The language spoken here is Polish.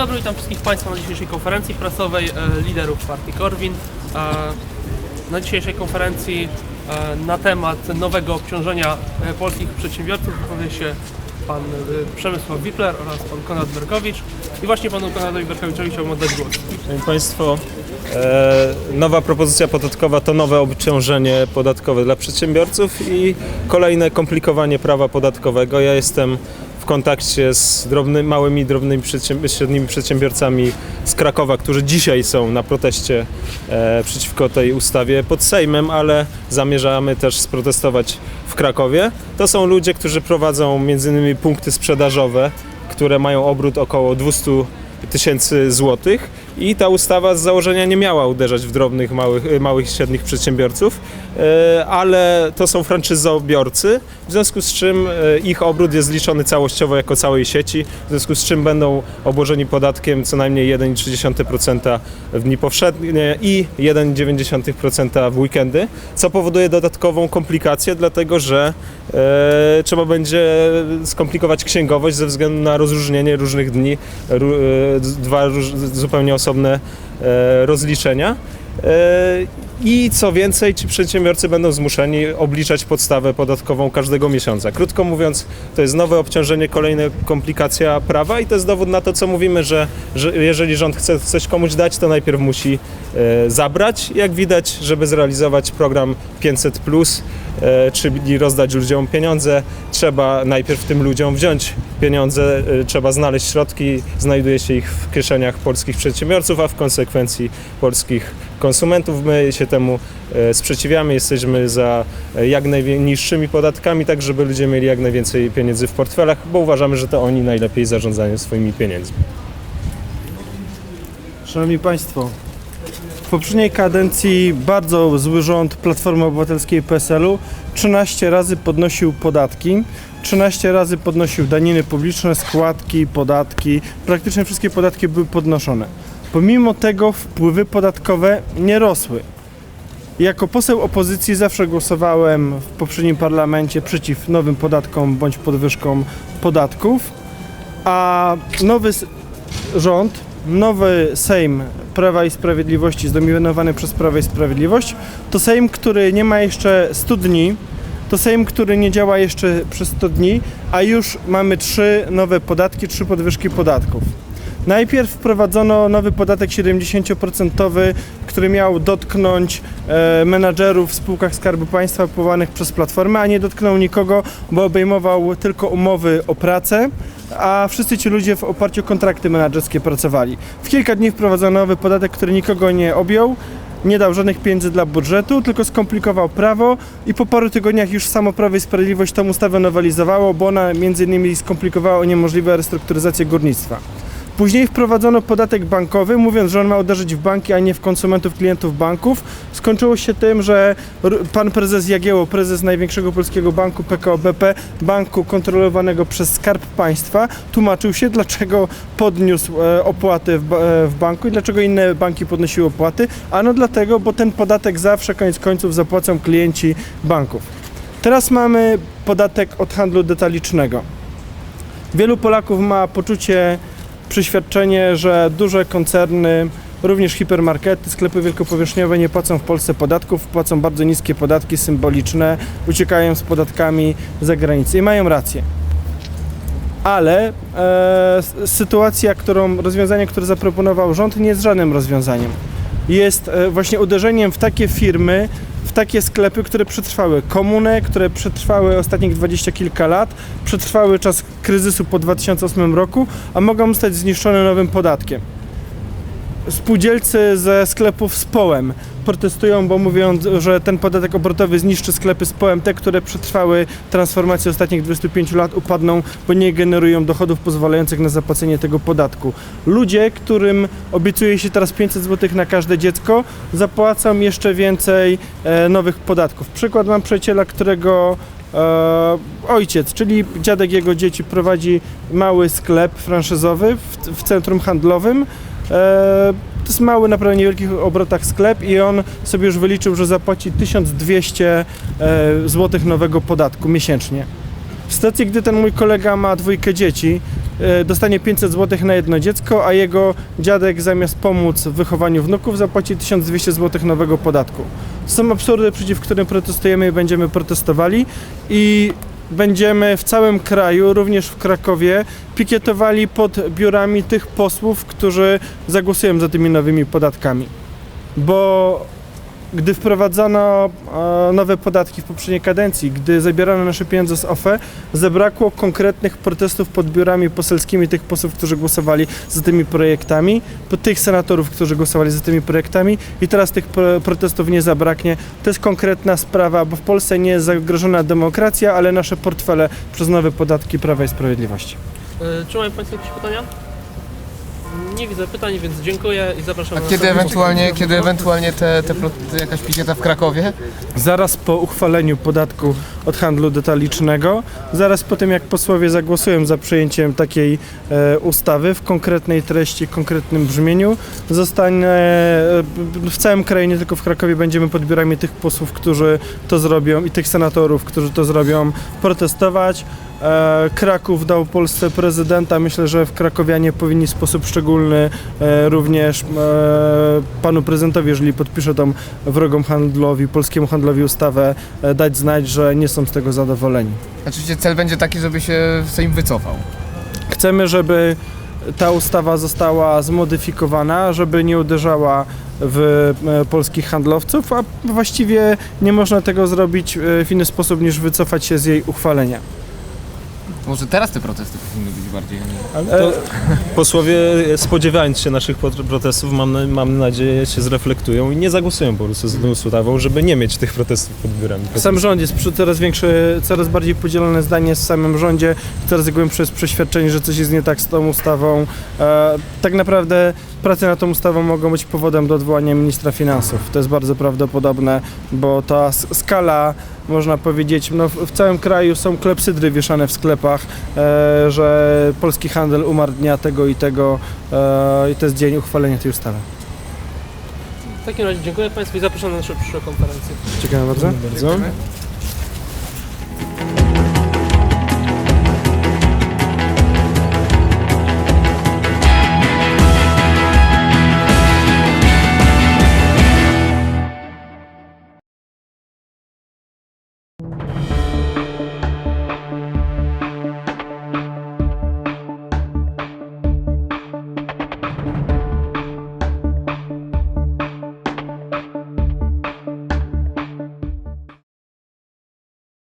dobry, witam wszystkich Państwa na dzisiejszej konferencji prasowej e, liderów partii Korwin. E, na dzisiejszej konferencji e, na temat nowego obciążenia polskich przedsiębiorców wypowie się pan Przemysław Wipler oraz pan Konrad Berkowicz. I właśnie panu Konradowi Berkowiczowi chciałbym oddać głos. Szanowni Państwo, nowa propozycja podatkowa to nowe obciążenie podatkowe dla przedsiębiorców i kolejne komplikowanie prawa podatkowego. Ja jestem w kontakcie z drobny, małymi, drobnymi, przedsięb- średnimi przedsiębiorcami z Krakowa, którzy dzisiaj są na proteście e, przeciwko tej ustawie pod Sejmem, ale zamierzamy też sprotestować w Krakowie. To są ludzie, którzy prowadzą innymi punkty sprzedażowe, które mają obrót około 200 tysięcy złotych i ta ustawa z założenia nie miała uderzać w drobnych, małych, y, małych i średnich przedsiębiorców, e, ale to są franczyzobiorcy, w związku z czym e, ich obrót jest liczony całościowo jako całej sieci, w związku z czym będą obłożeni podatkiem co najmniej 1,3% w dni powszednie i 1,9% w weekendy, co powoduje dodatkową komplikację, dlatego że e, trzeba będzie skomplikować księgowość ze względu na rozróżnienie różnych dni, e, dwa zupełnie osobne e, rozliczenia. I co więcej, ci przedsiębiorcy będą zmuszeni obliczać podstawę podatkową każdego miesiąca. Krótko mówiąc, to jest nowe obciążenie, kolejna komplikacja prawa i to jest dowód na to, co mówimy, że, że jeżeli rząd chce coś komuś dać, to najpierw musi e, zabrać. Jak widać, żeby zrealizować program 500, e, czyli rozdać ludziom pieniądze, trzeba najpierw tym ludziom wziąć pieniądze, e, trzeba znaleźć środki, znajduje się ich w kieszeniach polskich przedsiębiorców, a w konsekwencji polskich konsumentów. My się temu e, sprzeciwiamy, jesteśmy za e, jak najniższymi podatkami, tak żeby ludzie mieli jak najwięcej pieniędzy w portfelach, bo uważamy, że to oni najlepiej zarządzają swoimi pieniędzmi. Szanowni Państwo, w poprzedniej kadencji bardzo zły rząd Platformy Obywatelskiej PSL-u 13 razy podnosił podatki, 13 razy podnosił daniny publiczne, składki, podatki, praktycznie wszystkie podatki były podnoszone. Pomimo tego wpływy podatkowe nie rosły. Jako poseł opozycji zawsze głosowałem w poprzednim parlamencie przeciw nowym podatkom bądź podwyżkom podatków, a nowy rząd, nowy Sejm Prawa i Sprawiedliwości zdominowany przez Prawo i Sprawiedliwość to Sejm, który nie ma jeszcze 100 dni, to Sejm, który nie działa jeszcze przez 100 dni, a już mamy trzy nowe podatki, trzy podwyżki podatków. Najpierw wprowadzono nowy podatek 70%, który miał dotknąć e, menadżerów w spółkach Skarbu Państwa powołanych przez Platformę, a nie dotknął nikogo, bo obejmował tylko umowy o pracę, a wszyscy ci ludzie w oparciu o kontrakty menadżerskie pracowali. W kilka dni wprowadzono nowy podatek, który nikogo nie objął, nie dał żadnych pieniędzy dla budżetu, tylko skomplikował prawo i po paru tygodniach już samo Prawo i Sprawiedliwość tą ustawę nowelizowało, bo ona między innymi skomplikowała niemożliwe restrukturyzację górnictwa. Później wprowadzono podatek bankowy, mówiąc, że on ma uderzyć w banki, a nie w konsumentów, klientów banków. Skończyło się tym, że pan prezes Jagieło, prezes największego polskiego banku PKO BP, banku kontrolowanego przez Skarb Państwa, tłumaczył się, dlaczego podniósł e, opłaty e, w banku i dlaczego inne banki podnosiły opłaty. Ano dlatego, bo ten podatek zawsze koniec końców zapłacą klienci banków. Teraz mamy podatek od handlu detalicznego. Wielu Polaków ma poczucie, przeświadczenie, że duże koncerny, również hipermarkety, sklepy wielkopowierzchniowe nie płacą w Polsce podatków, płacą bardzo niskie podatki symboliczne, uciekają z podatkami za granicę i mają rację. Ale e, sytuacja, którą, rozwiązanie, które zaproponował rząd, nie jest żadnym rozwiązaniem. Jest e, właśnie uderzeniem w takie firmy, w takie sklepy, które przetrwały komunę, które przetrwały ostatnich dwadzieścia kilka lat, przetrwały czas kryzysu po 2008 roku, a mogą zostać zniszczone nowym podatkiem. Spółdzielcy ze sklepów z połem protestują, bo mówią, że ten podatek obrotowy zniszczy sklepy z połem. Te, które przetrwały transformację ostatnich 25 lat, upadną, bo nie generują dochodów pozwalających na zapłacenie tego podatku. Ludzie, którym obiecuje się teraz 500 zł na każde dziecko, zapłacą jeszcze więcej e, nowych podatków. Przykład mam przyjaciela, którego e, ojciec, czyli dziadek jego dzieci prowadzi mały sklep franszyzowy w, w centrum handlowym. E, to jest mały, naprawdę niewielkich obrotach sklep i on sobie już wyliczył, że zapłaci 1200 zł nowego podatku miesięcznie. W sytuacji, gdy ten mój kolega ma dwójkę dzieci, e, dostanie 500 zł na jedno dziecko, a jego dziadek zamiast pomóc w wychowaniu wnuków zapłaci 1200 zł nowego podatku. To są absurdy, przeciw którym protestujemy i będziemy protestowali i będziemy w całym kraju, również w Krakowie, pikietowali pod biurami tych posłów, którzy zagłosują za tymi nowymi podatkami. Bo gdy wprowadzono e, nowe podatki w poprzedniej kadencji, gdy zabierano nasze pieniądze z OFE, zabrakło konkretnych protestów pod biurami poselskimi tych posłów, którzy głosowali za tymi projektami, tych senatorów, którzy głosowali za tymi projektami i teraz tych pro- protestów nie zabraknie. To jest konkretna sprawa, bo w Polsce nie jest zagrożona demokracja, ale nasze portfele przez nowe podatki Prawa i Sprawiedliwości. E, Czy mają Państwo jakieś pytania? Nie widzę pytań, więc dziękuję i zapraszam A na kiedy następny ewentualnie, kiedy ewentualnie te, te, pro- jakaś pikieta w Krakowie? Zaraz po uchwaleniu podatku od handlu detalicznego, zaraz po tym jak posłowie zagłosują za przyjęciem takiej e, ustawy w konkretnej treści, w konkretnym brzmieniu, zostanie e, w całym kraju, nie tylko w Krakowie, będziemy pod biurami tych posłów, którzy to zrobią i tych senatorów, którzy to zrobią, protestować. E, Kraków dał Polsce prezydenta. Myślę, że w Krakowianie powinni w sposób szczególny e, również e, panu prezydentowi, jeżeli podpisze tą wrogom handlowi, polskiemu handlowi ustawę, dać znać, że nie są z tego zadowoleni. Oczywiście cel będzie taki, żeby się Sejm wycofał. Chcemy, żeby ta ustawa została zmodyfikowana, żeby nie uderzała w polskich handlowców, a właściwie nie można tego zrobić w inny sposób niż wycofać się z jej uchwalenia. Może teraz te protesty powinny być bardziej... Ale to posłowie spodziewając się naszych protestów, mam, mam nadzieję, się zreflektują i nie zagłosują po prostu za tą ustawą, żeby nie mieć tych protestów pod biurami. Sam rząd jest przy coraz większe, coraz bardziej podzielone zdanie w samym rządzie, coraz głębsze jest przeświadczenie, że coś jest nie tak z tą ustawą. E, tak naprawdę prace nad tą ustawą mogą być powodem do odwołania ministra finansów. To jest bardzo prawdopodobne, bo ta skala, można powiedzieć, no w, całym kraju są klepsydry wieszane w sklepach, e, że polski handel umarł dnia tego i tego e, i to jest dzień uchwalenia tej ustawy. W takim razie dziękuję Państwu i zapraszam na naszą przyszłą konferencję. Ciekawe bardzo. Bardzo.